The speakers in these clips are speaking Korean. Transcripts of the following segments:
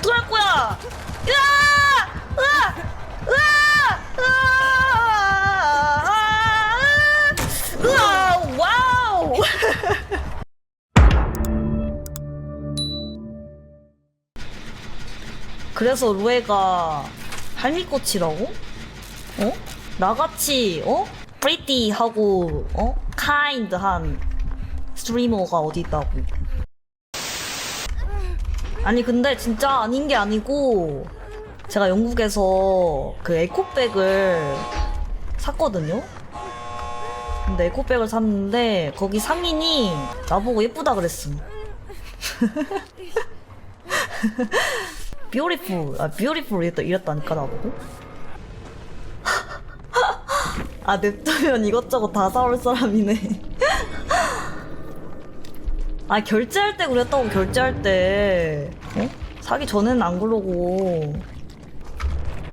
어떡할 거야? 으아! 으아! 으아! 으아! 으아! 와우! 그래서 루에가 할미꽃이라고? 어? 나같이 어? pretty 하고 어? kind한 스트리머가 어디 있다고 아니 근데 진짜 아닌 게 아니고 제가 영국에서 그 에코백을 샀거든요? 근데 에코백을 샀는데 거기 상인이 나보고 예쁘다 그랬음. 뷰티풀 아 뷰티풀 이랬다, 이랬다니까 나보고? 아 냅두면 이것저것 다 사올 사람이네 아 결제할 때 그랬다고 결제할 때. 어? 사기 전에는 안 그러고.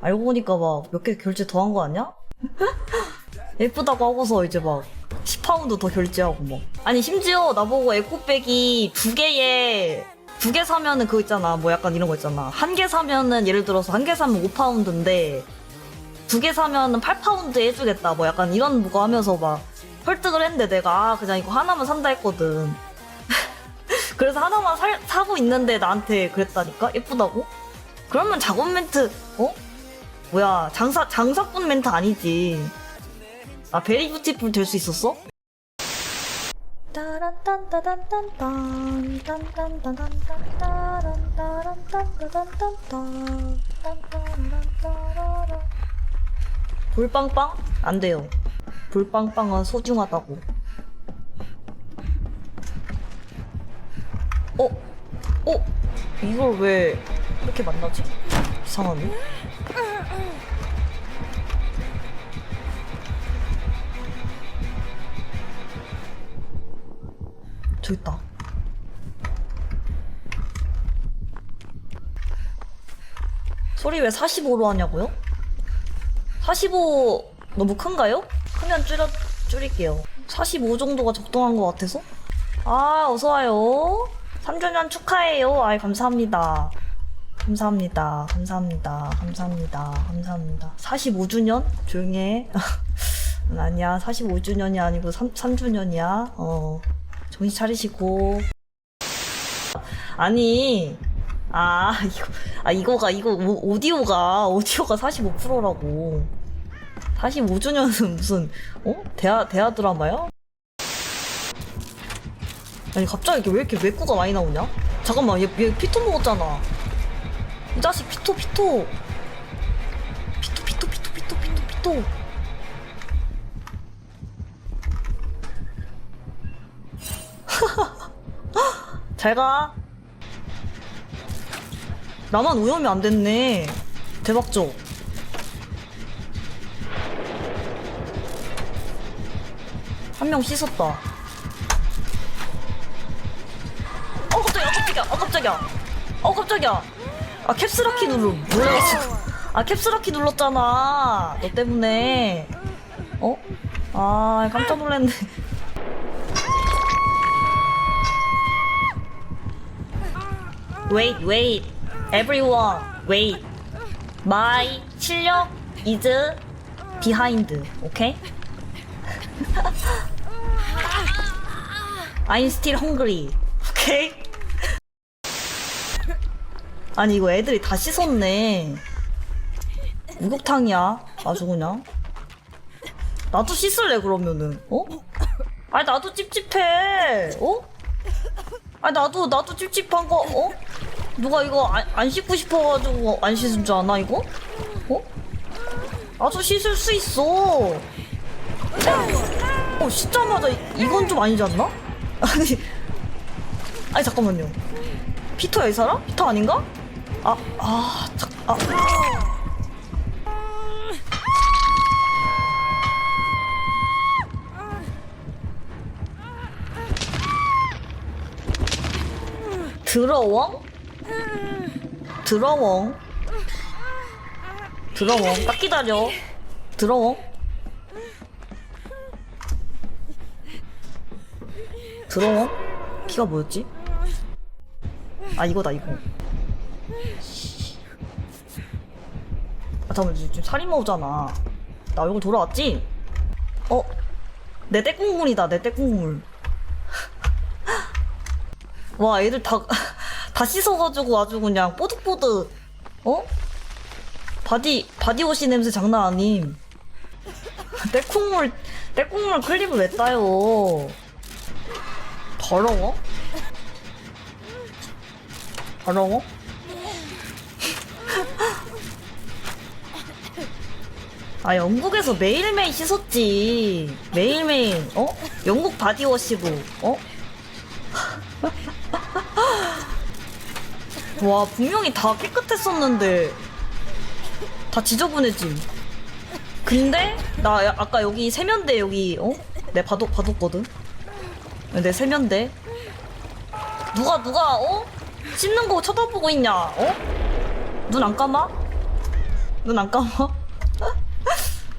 알고 보니까 막 몇 개 결제 더 한 거 아니야? 예쁘다고 하고서 이제 막 10파운드 더 결제하고 뭐. 아니 심지어 나보고 에코백이 두 개에 두 개 사면은 그거 있잖아. 뭐 약간 이런 거 있잖아. 한 개 사면은 예를 들어서 한 개 사면 5파운드인데 두 개 사면은 8파운드 해주겠다. 뭐 약간 이런 거 하면서 막 설득을 했는데 내가 아, 그냥 이거 하나만 산다 했거든 그래서 하나만 살, 사고 있는데 나한테 그랬다니까? 예쁘다고? 그러면 작업 멘트, 어? 뭐야, 장사, 장사꾼 멘트 아니지. 아, 베리 뷰티풀 될 수 있었어? 불빵빵? 안 돼요. 불빵빵은 소중하다고. 이걸 왜 이렇게 만나지? 이상하네. 저기 있다. 소리 왜 45로 하냐고요? 45 너무 큰가요? 크면 줄여, 줄일게요. 45 정도가 적당한 것 같아서? 아, 어서와요. 3주년 축하해요. 아이, 감사합니다. 감사합니다. 감사합니다. 감사합니다. 감사합니다. 45주년? 조용히 해. 아니야. 45주년이 아니고 3, 3주년이야. 어. 정신 차리시고. 아니, 아, 이거, 아, 이거가, 이거, 오, 오디오가, 오디오가 45%라고. 45주년은 무슨, 어? 대하, 대하 드라마야? 아니, 갑자기 왜 이렇게 외꾸가 많이 나오냐? 잠깐만, 얘, 얘 피토 먹었잖아. 이 자식 피토, 피토. 피토, 피토, 피토, 피토, 피토, 피토. 잘 가. 나만 오염이 안 됐네. 대박죠? 한 명 씻었다. 깜짝이야, 어, 깜짝이야. 아, 캡스라키 눌러, 몰라가지고. 아, 캡스라키 눌렀잖아. 너 때문에. 어? 아, 깜짝 놀랐네. Wait, wait. Everyone, wait. My 실력 is behind. Okay? I'm still hungry. Okay? 아니 이거 애들이 다 씻었네. 목욕탕이야. 아주 그냥. 나도 씻을래 그러면은. 어? 아니 나도 찝찝해. 어? 아니 나도 나도 찝찝한 거 어? 누가 이거 안, 안 씻고 싶어가지고 안 씻은 줄 아나 이거? 어? 나도 씻을 수 있어. 어 씻자마자 이- 이건 좀 아니지 않나? 아니 아니 잠깐만요. 피터야 이 사람? 피터 아닌가? 아, 아, 잠, 아. 들어웡? 들어웡? 들어웡? 딱 기다려. 들어웡? 들어웡? 키가 뭐였지? 아, 이거다, 이거. 아 잠깐만 지금 살인마 오잖아 나 얼굴 돌아왔지? 어? 내 떼국물이다 내 떼국물 와 애들 다, 다 씻어가지고 아주 그냥 뽀득뽀득 어? 바디 바디워시 냄새 장난 아님 떼국물 떼국물 클립을 왜 따요 더러워? 더러워? 아 영국에서 매일매일 씻었지 매일매일 어? 영국 바디워시고 어? 와 분명히 다 깨끗했었는데 다 지저분해짐 근데 나 야- 아까 여기 세면대 여기 어? 내 봐도 봐뒀거든 내 세면대 누가 누가 어? 씻는 거 쳐다보고 있냐 어? 눈 안 감아? 눈 안 감아?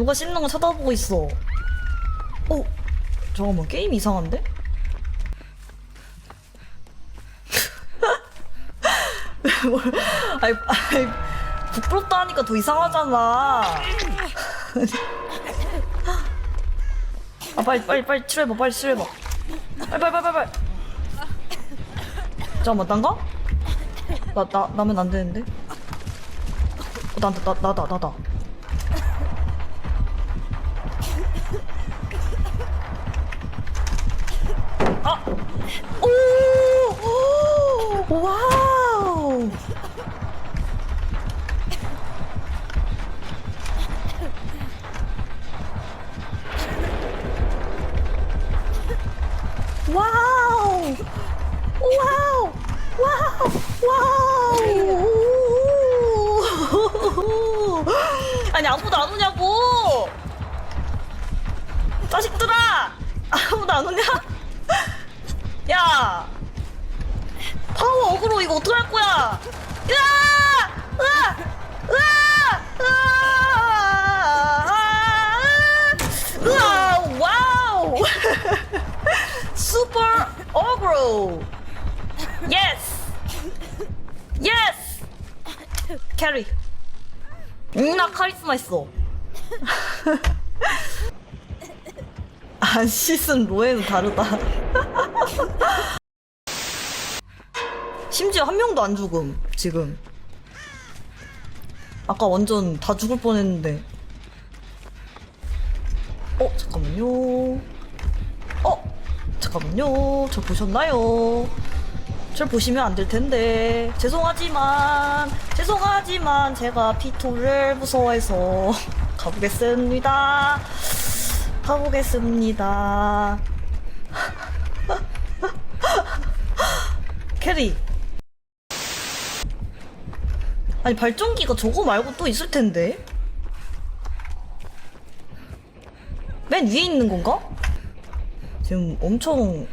누가 씻는 거 쳐다보고 있어 어? 잠깐만 게임 이상한데? 뭘, 아니, 아니, 부끄럽다 하니까 더 이상하잖아. 아, 빨리, 빨리, 빨리 치료해봐, 빨리 치료해봐. 빨리, 빨리, 빨리, 빨리. 잠깐만, 난가? 나, 나, 나면 안 되는데? 어, 나, 나, 나다, 나다. 오! 오! 와우! 와우! 와우! 와우! 와우! 아니 아무도 안 오냐고! 자식들아! 아무도 안 오냐? 야! 파워 어그로 이거 어떡할 거야? 으아! 으아! 으아! 으아! 으아! 와우! 슈퍼 어그로! 예스! 예스! 캐리. 응, 나 카리스마 있어. 안 씻은 로에는 다르다. 심지어 한 명도 안 죽음, 지금. 아까 완전 다 죽을 뻔했는데. 어, 잠깐만요. 어, 잠깐만요. 저 보셨나요? 절 보시면 안 될 텐데. 죄송하지만, 죄송하지만, 제가 피토를 무서워해서 가보겠습니다. 가보겠습니다. 캐리. 아니 발전기가 저거 말고 또 있을 텐데. 맨 위에 있는 건가? 지금 엄청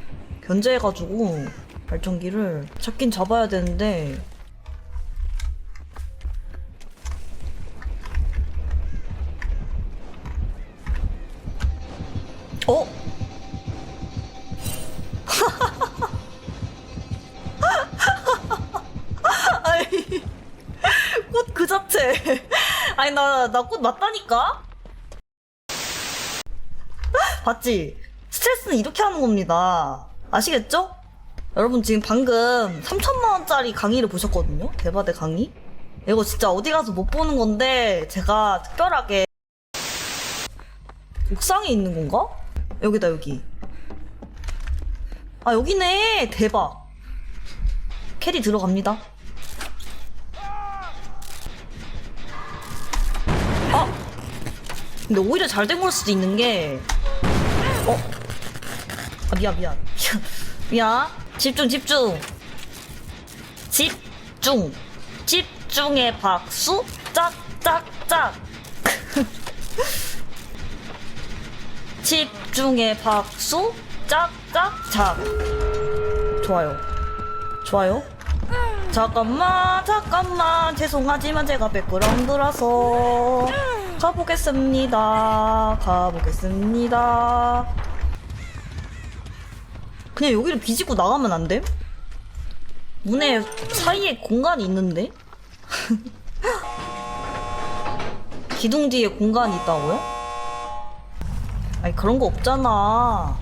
견제해가지고 발전기를 잡긴 잡아야 되는데 어? 아니 나 나 꽃 맞다니까? 봤지? 스트레스는 이렇게 하는 겁니다. 아시겠죠? 여러분 지금 방금 3천만 원짜리 강의를 보셨거든요? 대바대 강의? 이거 진짜 어디 가서 못 보는 건데 제가 특별하게 옥상에 있는 건가? 여기다 여기. 아 여기네. 대박. 캐리 들어갑니다 근데 오히려 잘 된 걸 수도 있는 게 어? 아 미안 미안. 미안. 집중 집중. 집중. 집중의 박수. 짝짝짝. 집중의 박수. 짝짝짝. 좋아요. 좋아요? 잠깐만 잠깐만. 죄송하지만 제가 백그라운드라서 가보겠습니다 가보겠습니다 그냥 여기를 비집고 나가면 안 돼? 문에 사이에 공간이 있는데? 기둥 뒤에 공간이 있다고요? 아니 그런 거 없잖아